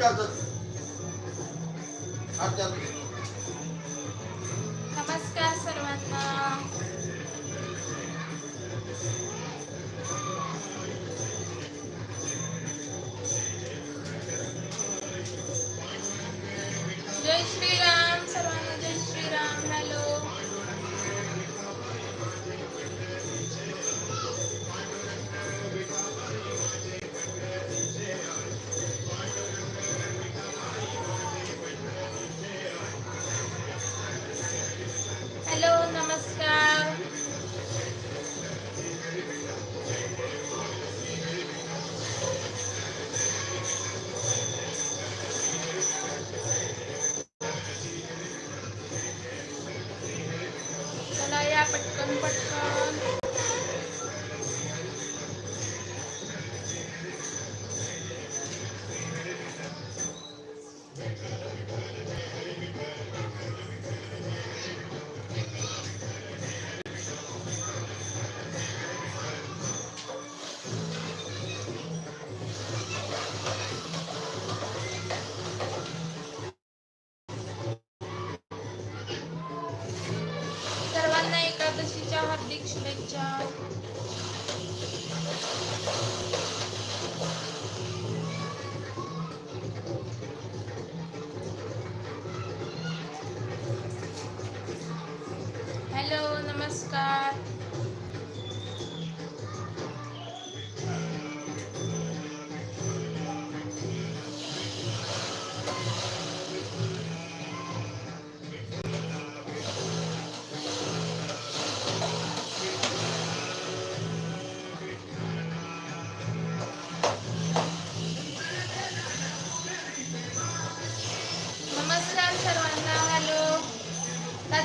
जाऊन पटकन पटकन. एकादशीच्या हार्दिक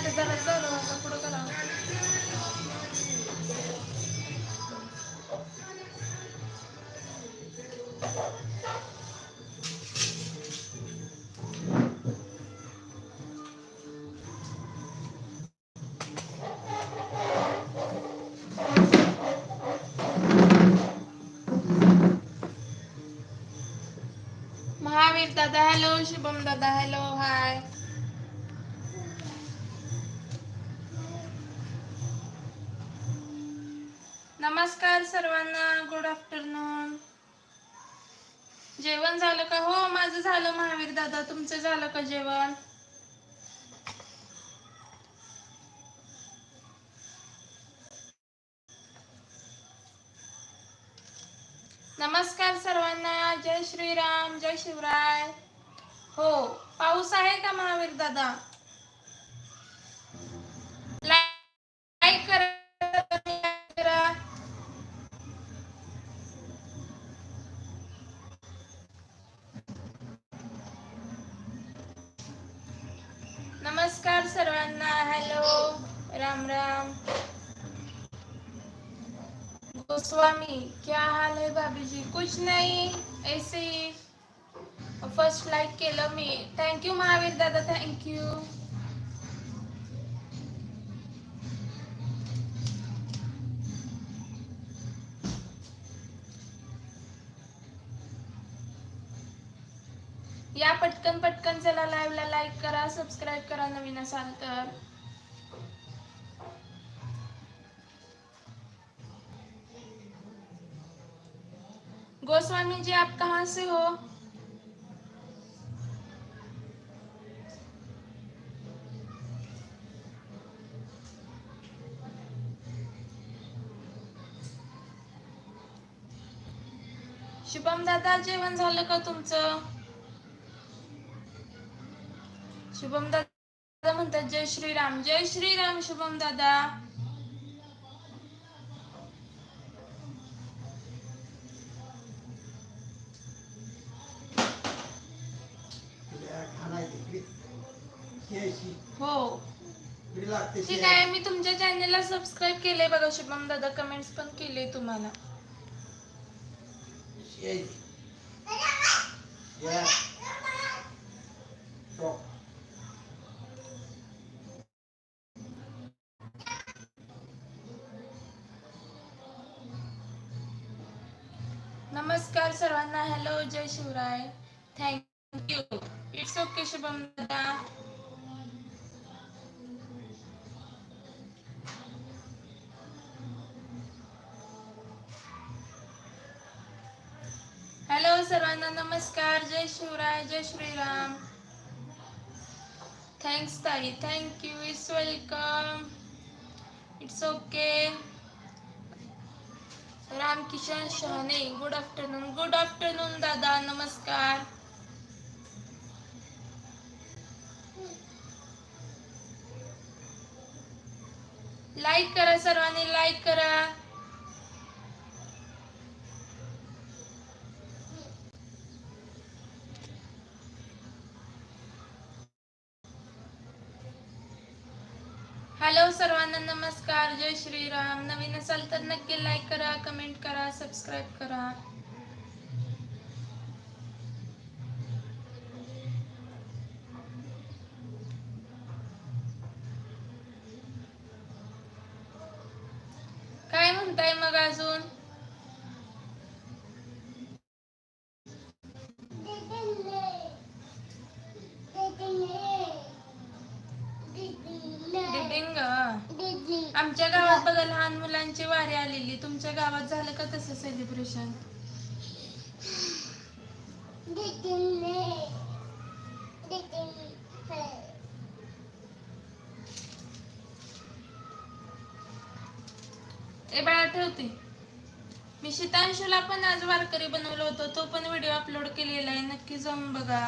आता जरा पुढं करा महावीर दादा हॅलो शुभम दादा हॅलो हाय नमस्कार सर्वांना गुड आफ्टरनून जेवण झालं का? हो माझं झालं महावीर दादा. तुमचं झालं का जेवण? नमस्कार सर्वांना. जय श्रीराम जय शिवराय. हो पाऊस आहे का महावीर दादा? नमस्कार सर्वांना. हॅलो राम राम. गोस्वामी क्या हाल है भाभी जी कुछ नाही. ऐसे ही. फर्स्ट लाईक केलं मी. थँक्यू महावीर दादा. थँक्यू या पटकन पटकन चला लाईव्ह ला लाईक करा सबस्क्राईब करा नवीन असाल तर. गोस्वामी जी आप कहाँ से हो? शुभम दादा जेवण झालं का तुमचं? शुभम दादा म्हणतात जय श्रीराम जय श्रीराम शुभम दादा. हो. ठीक आहे मी तुमच्या चॅनेलला सबस्क्राईब केलंय बघा शुभम दादा. कमेंट्स पण केले तुम्हाला. नमस्कार सर्वांना. Hello Jai Shivray. Thank you it's okay Shubham दादा. हॅलो सर्वांना नमस्कार. जय शिवराय, जय श्रीराम. थँक्स ताई. Thank you it's welcome it's okay Ramkishan Shahane good afternoon good afternoon दादा नमस्कार. लाईक करा सर्वांनी लाईक करा. हॅलो सर्वांना नमस्कार. जय श्रीराम. नवीन असाल तर नक्की लाईक करा कमेंट करा सबस्क्राईब करा. काय म्हणताय मग अजून? लहान मुलांची वारी आलेली. तुमच्या गावात झालं का तसं सेलिब्रेशन ए बाळा ठेवते. मी शीतांशूला पण आज वारकरी बनवलं होतं. तो पण व्हिडिओ अपलोड केलेला आहे. नक्की जाऊन बघा.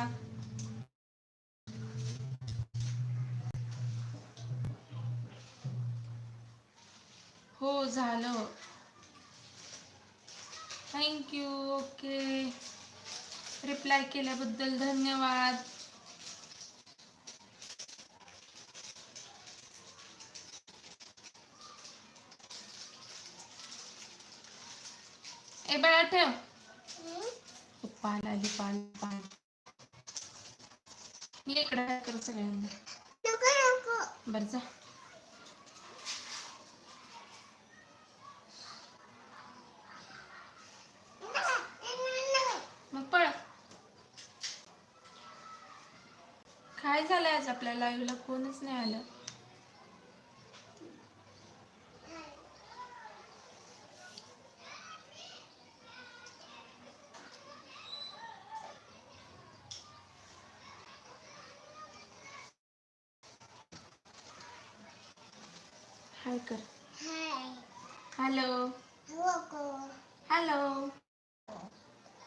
हो झालं. थँक्यू ओके रिप्लाय केल्याबद्दल धन्यवाद. ए बाळा ठेव. पाल आली पाल पाल ये इकडे कर सगळ्यांना. बर जा. आपल्या लाईव्हला कोणच नाही आलं. हाय कर. हॅलो हॅलो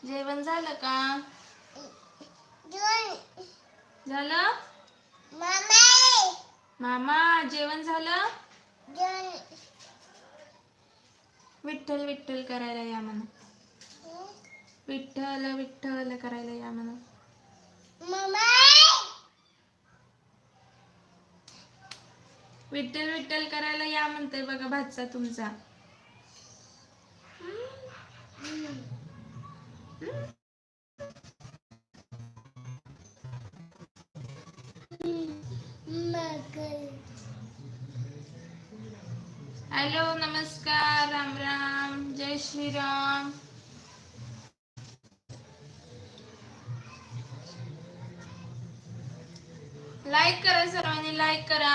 जेवण झालं का? झालं? मामा! जेवण झालं? विठ्ठल विठ्ठल करायला या म्हणा. विठ्ठल विठ्ठल करायला या म्हणा. विठ्ठल विठ्ठल करायला या म्हणतोय बघा भातचा तुमचा. हॅलो नमस्कार राम राम जय श्रीराम लाईक करा सर्वांनी लाईक करा.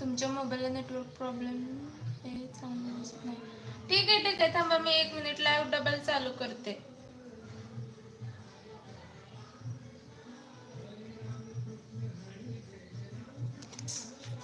तुमच्या मोबाईलला नेटवर्क प्रॉब्लेम हे चांगलं दिसत नाही. ठीक आहे ठीक आहे थांबा मी एक मिनिट लाईव्ह डबल चालू करते.